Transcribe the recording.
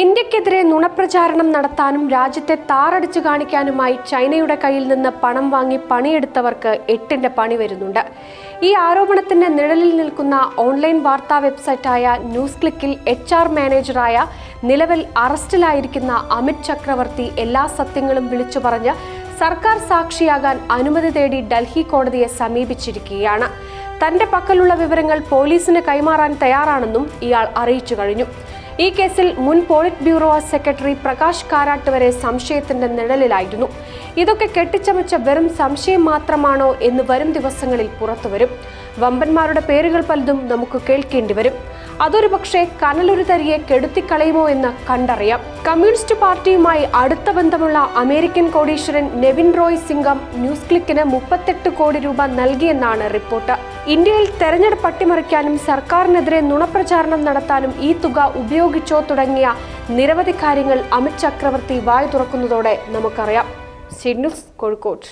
ഇന്ത്യക്കെതിരെ നുണപ്രചാരണം നടത്താനും രാജ്യത്തെ താറടിച്ചു കാണിക്കാനുമായി ചൈനയുടെ കയ്യിൽ നിന്ന് പണം വാങ്ങി പണിയെടുത്തവർക്ക് എട്ടിന്റെ പണി വരുന്നുണ്ട്. ഈ ആരോപണത്തിന്റെ നിഴലിൽ നിൽക്കുന്ന ഓൺലൈൻ വാർത്താ വെബ്സൈറ്റായ ന്യൂസ് ക്ലിക്കിൽ എച്ച് ആർ മാനേജറായ നിലവിൽ അറസ്റ്റിലായിരിക്കുന്ന അമിത് ചക്രവർത്തി എല്ലാ സത്യങ്ങളും വിളിച്ചു പറഞ്ഞ് സർക്കാർ സാക്ഷിയാകാൻ അനുമതി തേടി ഡൽഹി കോടതിയെ സമീപിച്ചിരിക്കുകയാണ്. തന്റെ പക്കലുള്ള വിവരങ്ങൾ പോലീസിന് കൈമാറാൻ തയ്യാറാണെന്നും ഇയാൾ അറിയിച്ചു കഴിഞ്ഞു. ഈ കേസിൽ മുൻ polit bureau secretary Prakash Karat വരെ സംശയത്തിന്റെ നിഴലിലായിരുന്നു. ഇതൊക്കെ കെട്ടിച്ചമച്ച വെറും സംശയം മാത്രമാണോ എന്ന് വരും ദിവസങ്ങളിൽ പുറത്തുവരും വമ്പന്മാരുടെ പേരുകൾ പലതും നമുക്ക് കേൾക്കേണ്ടി വരും. അതൊരു പക്ഷേ കനലൊരു തരിയെ കെടുത്തിക്കളയുമോ എന്ന് കണ്ടറിയാം. കമ്മ്യൂണിസ്റ്റ് പാർട്ടിയുമായി അടുത്ത ബന്ധമുള്ള അമേരിക്കൻ കോടീശ്വരൻ നെവിൻ റോയ് സിംഗം ന്യൂസ് ക്ലിക്കിന് മുപ്പത്തെട്ട് കോടി രൂപ നൽകിയെന്നാണ് റിപ്പോർട്ട്. ഇന്ത്യയിൽ തെരഞ്ഞെടുപ്പ് അട്ടിമറിക്കാനും സർക്കാരിനെതിരെ നുണപ്രചാരണം നടത്താനും ഈ തുക ഉപയോഗിച്ചോ തുടങ്ങിയ നിരവധി കാര്യങ്ങൾ അമിത് ചക്രവർത്തി വായു തുറക്കുന്നതോടെ നമുക്കറിയാം. സി കോഴിക്കോട്.